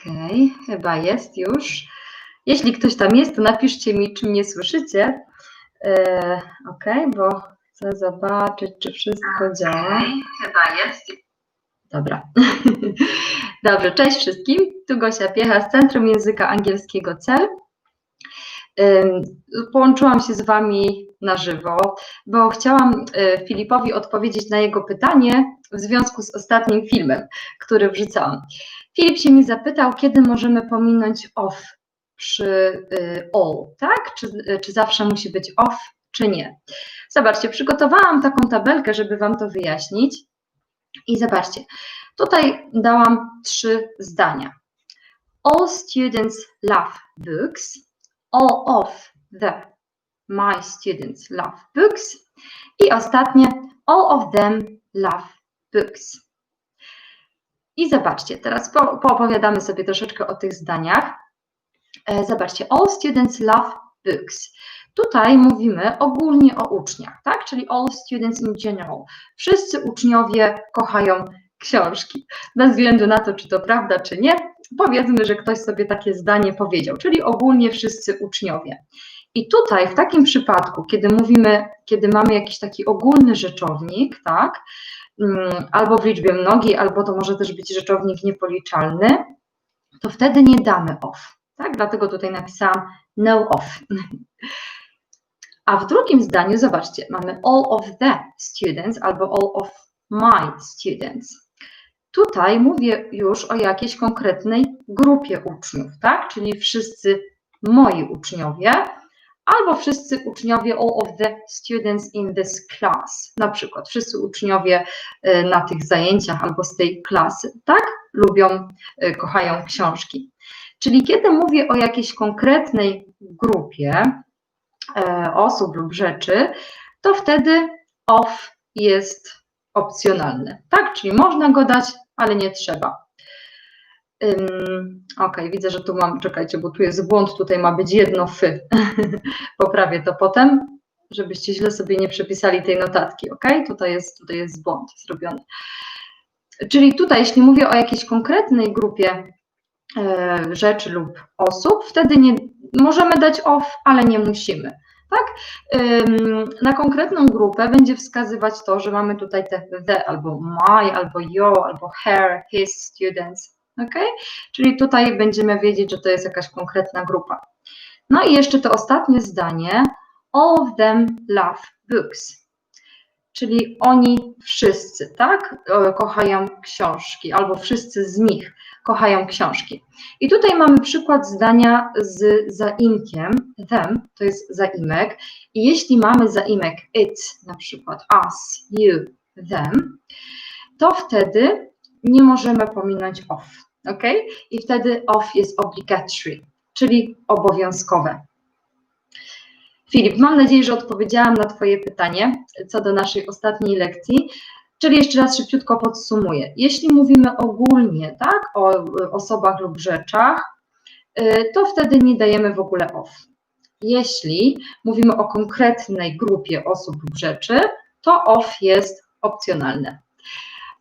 Okej, chyba jest już. Jeśli ktoś tam jest, to napiszcie mi, czy mnie słyszycie. E, Okej, bo chcę zobaczyć, czy wszystko działa. chyba jest. Dobra. Dobrze, cześć wszystkim. Tu Gosia Piecha z Centrum Języka Angielskiego CEL. Połączyłam się z Wami na żywo, bo chciałam y, Filipowi odpowiedzieć na jego pytanie w związku z ostatnim filmem, który wrzucałam. Filip się mi zapytał, kiedy możemy pominąć off przy y, all, tak? Czy, czy zawsze musi być off, czy nie? Zobaczcie, przygotowałam taką tabelkę, żeby Wam to wyjaśnić. I zobaczcie, tutaj dałam trzy zdania. All students love books. All of the my students love books. I ostatnie, all of them love books. I zobaczcie, teraz po, poopowiadamy sobie troszeczkę o tych zdaniach. E, Zobaczcie, all students love books. Tutaj mówimy ogólnie o uczniach, tak? Czyli all students in general. Wszyscy uczniowie kochają książki. Bez względu na to, czy to prawda, czy nie, powiedzmy, że ktoś sobie takie zdanie powiedział, czyli ogólnie wszyscy uczniowie. I tutaj w takim przypadku, kiedy mówimy, kiedy mamy jakiś taki ogólny rzeczownik, tak, albo w liczbie mnogiej, albo to może też być rzeczownik niepoliczalny, to wtedy nie damy off, tak? Dlatego tutaj napisałam no off. A w drugim zdaniu, zobaczcie, mamy all of the students albo all of my students. Tutaj mówię już o jakiejś konkretnej grupie uczniów, tak? Czyli wszyscy moi uczniowie, albo wszyscy uczniowie, all of the students in this class. Na przykład wszyscy uczniowie y, na tych zajęciach albo z tej klasy, tak? Lubią, y, kochają książki. Czyli kiedy mówię o jakiejś konkretnej grupie e, osób lub rzeczy, to wtedy off jest opcjonalny. Tak, czyli można go dać, ale nie trzeba. Ym, ok, widzę, że tu mam, czekajcie, bo tu jest błąd, tutaj ma być jedno fy. Poprawię to potem, żebyście źle sobie nie przepisali tej notatki, ok? Tutaj jest, tutaj jest błąd zrobiony. Czyli tutaj, jeśli mówię o jakiejś konkretnej grupie e, rzeczy lub osób, wtedy nie, możemy dać off, ale nie musimy. Tak? Na konkretną grupę będzie wskazywać to, że mamy tutaj te the, albo my, albo your, albo her, his students. Okay? Czyli tutaj będziemy wiedzieć, że to jest jakaś konkretna grupa. No i jeszcze to ostatnie zdanie. All of them love books. Czyli oni wszyscy, tak? Kochają książki, albo wszyscy z nich kochają książki. I tutaj mamy przykład zdania z zaimkiem, them, to jest zaimek. I jeśli mamy zaimek it, na przykład us, you, them, to wtedy nie możemy pominąć off, ok? I wtedy off jest obligatory, czyli obowiązkowe. Filip, mam nadzieję, że odpowiedziałam na Twoje pytanie co do naszej ostatniej lekcji. Czyli jeszcze raz szybciutko podsumuję. Jeśli mówimy ogólnie, tak, o y, osobach lub rzeczach, y, to wtedy nie dajemy w ogóle off. Jeśli mówimy o konkretnej grupie osób lub rzeczy, to off jest opcjonalne.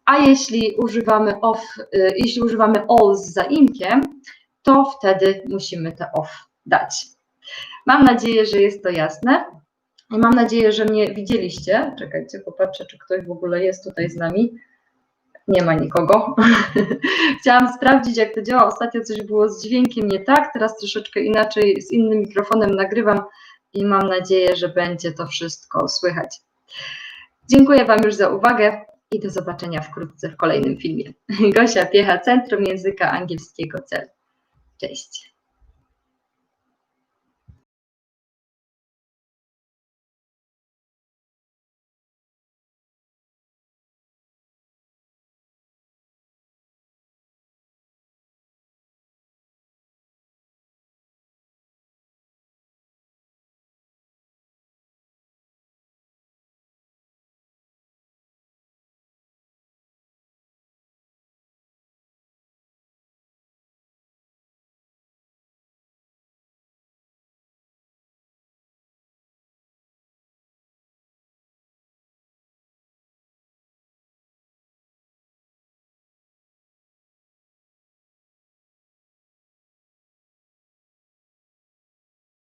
A jeśli używamy off, y, jeśli używamy all z zaimkiem, to wtedy musimy te off dać. Mam nadzieję, że jest to jasne. I mam nadzieję, że mnie widzieliście. Czekajcie, popatrzę, czy ktoś w ogóle jest tutaj z nami. Nie ma nikogo. Chciałam sprawdzić, jak to działa. Ostatnio coś było z dźwiękiem nie tak, teraz troszeczkę inaczej, z innym mikrofonem nagrywam i mam nadzieję, że będzie to wszystko słychać. Dziękuję Wam już za uwagę i do zobaczenia wkrótce w kolejnym filmie. Gosia Piecha, Centrum Języka Angielskiego CEL. Cześć.